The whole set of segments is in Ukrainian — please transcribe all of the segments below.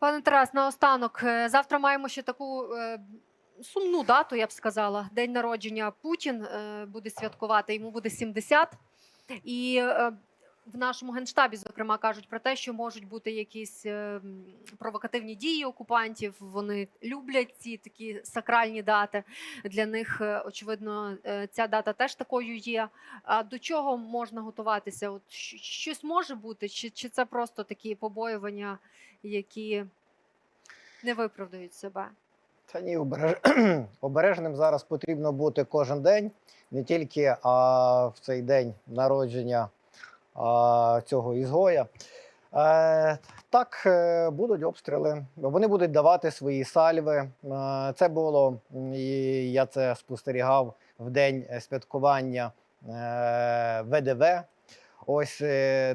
Пане Тарас, наостанок, е, завтра маємо ще таку е, сумну дату, я б сказала. День народження Путін е, буде святкувати, йому буде 70. І в нашому генштабі, зокрема, кажуть про те, що можуть бути якісь е, провокативні дії окупантів. Вони люблять ці такі сакральні дати. Для них, е, очевидно, е, ця дата теж такою є. А до чого можна готуватися? От щось може бути, чи, чи це просто такі побоювання, які не виправдають себе? Та ні, обереж... обережним зараз потрібно бути кожен день, не тільки а, в цей день народження цього ізгоя. Е, так, е, будуть обстріли, вони будуть давати свої сальви. Е, це було, і я це спостерігав в день святкування ВДВ. Ось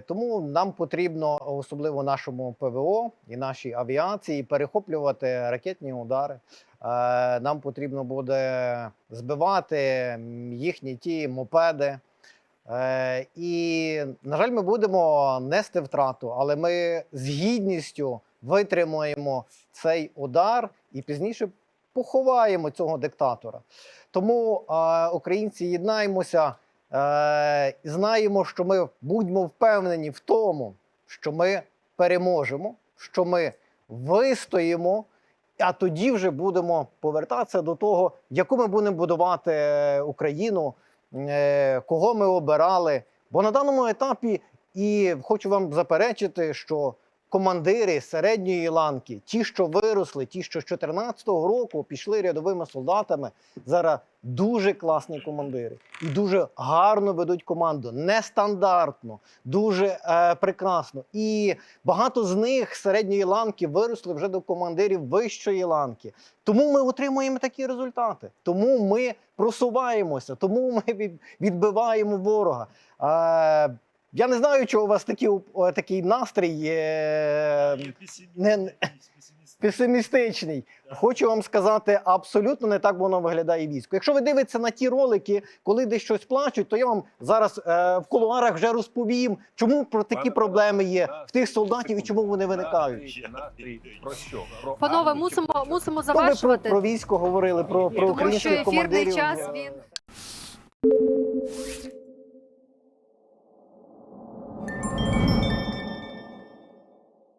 тому нам потрібно, особливо нашому ПВО і нашій авіації, перехоплювати ракетні удари. Нам потрібно буде збивати їхні ті мопеди. Е, І, на жаль, ми будемо нести втрату, але ми з гідністю витримуємо цей удар і пізніше поховаємо цього диктатора. Тому е, українці єднаємося е, і знаємо, що ми будьмо впевнені в тому, що ми переможемо, що ми вистоїмо, а тоді вже будемо повертатися до того, яку ми будемо будувати Україну, кого ми обирали. Бо на даному етапі і хочу вам заперечити, що командири середньої ланки, ті, що виросли, ті, що з 2014 року пішли рядовими солдатами, зараз дуже класні командири і дуже гарно ведуть команду, нестандартно, дуже е, прекрасно. І багато з них середньої ланки виросли вже до командирів вищої ланки. Тому ми отримуємо такі результати. Тому ми просуваємося, тому ми відбиваємо ворога. Е, я не знаю, чого у вас такі, такий настрій е, не- песимістичний. Хочу вам сказати, абсолютно не так воно виглядає військо. Якщо ви дивитеся на ті ролики, коли десь щось плачуть, то я вам зараз е, в кулуарах вже розповім, чому про такі Пане проблеми є в тих солдатів і чому вони виникають. Настрій, настрій про що? Про Панове, армію мусимо, мусимо ви про, про військо говорили, про, про тому що українських ефірний командирів. час він.